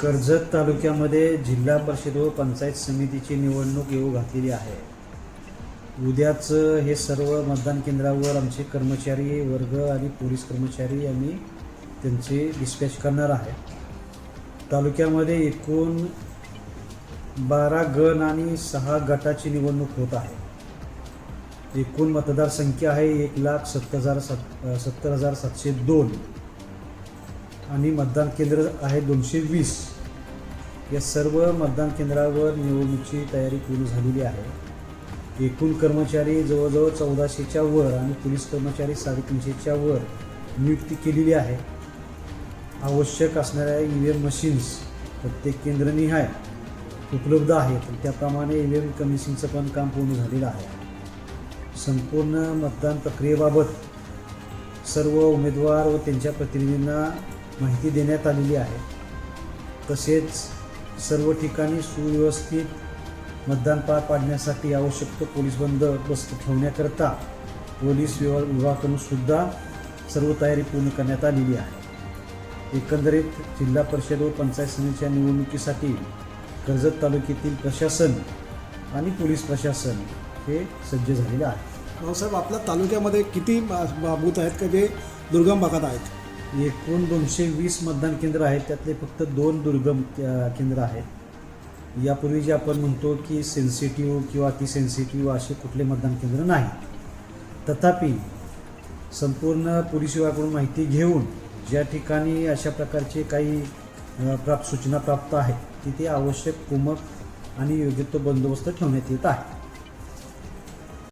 कर्जत तालुक्यामध्ये जिल्हा परिषद व पंचायत समितीची निवडणूक येऊ घातलेली आहे. उद्याच हे सर्व मतदान केंद्रावर आमचे कर्मचारी वर्ग आणि पोलीस कर्मचारी आम्ही त्यांचे डिस्पॅच करणार आहे तालुक्यामध्ये एकूण बारा गण आणि सहा गटाची निवडणूक होत आहे. एकूण मतदारसंख्या आहे एक लाख सत्तर हजार सत सत्तर हजार सातशे दोन. आणि मतदान केंद्र आहे दोनशे वीस. या सर्व मतदान केंद्रावर निवडणुकीची तयारी पूर्ण झालेली आहे. एकूण कर्मचारी जवळजवळ चौदाशेच्या वर आणि पोलीस कर्मचारी साडेतीनशेच्या वर नियुक्ती केलेली आहे. आवश्यक असणाऱ्या ई व्ही एम मशीन्स प्रत्येक केंद्रनिहाय उपलब्ध आहेत. त्याप्रमाणे ई व्ही एम कमिशनचं पण काम पूर्ण झालेलं आहे. संपूर्ण मतदान प्रक्रियेबाबत सर्व उमेदवार व त्यांच्या प्रतिनिधींना माहिती देण्यात आलेली आहे. तसेच सर्व ठिकाणी सुव्यवस्थित मतदान पार पाडण्यासाठी आवश्यक तो पोलीस बंदोबस्त ठेवण्याकरता पोलीस विभाग विभागाकडून सुद्धा सर्व तयारी पूर्ण करण्यात आलेली आहे. एकंदरीत जिल्हा परिषद व पंचायत समितीच्या निवडणुकीसाठी कर्जत तालुक्यातील प्रशासन आणि पोलीस प्रशासन हे सज्ज झालेलं आहे. भाऊसाहेब आपल्या तालुक्यामध्ये किती ब- बूथ आहेत का जे दुर्गम भागात आहेत? एकूण दोनशे वीस मतदान केंद्र आहेत त्यातले फक्त दोन दुर्गम केंद्र आहेत. यापूर्वी जे आपण म्हणतो की सेन्सिटिव्ह किंवा ती सेन्सिटिव्ह असे कुठले मतदान केंद्र नाही. तथापि संपूर्ण पोलीस विभागाकडून माहिती घेऊन ज्या ठिकाणी अशा प्रकारचे काही प्राप्त सूचना प्राप्त आहेत तिथे आवश्यक कुमक आणि योग्य तो बंदोबस्त ठेवण्यात येत आहे.